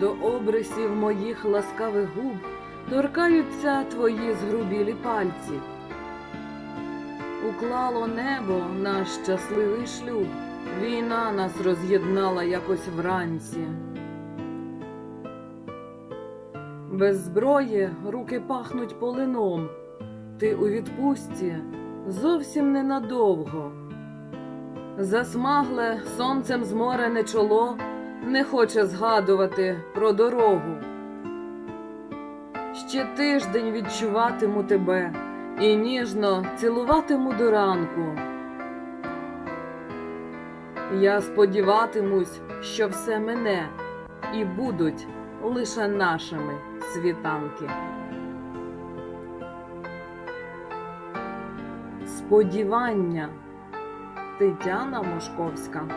До обрисів моїх ласкавих губ торкаються твої згрубілі пальці. Уклало небо наш щасливий шлюб, війна нас роз'єднала якось вранці. Без зброї руки пахнуть полином. Ти у відпустці зовсім ненадовго. Засмагле сонцем зморене чоло не хоче згадувати про дорогу. Ще тиждень відчуватиму тебе і ніжно цілуватиму до ранку. Я сподіватимусь, що все мене і будуть лише нашими світанки. Сподівання Тетяна Мошковська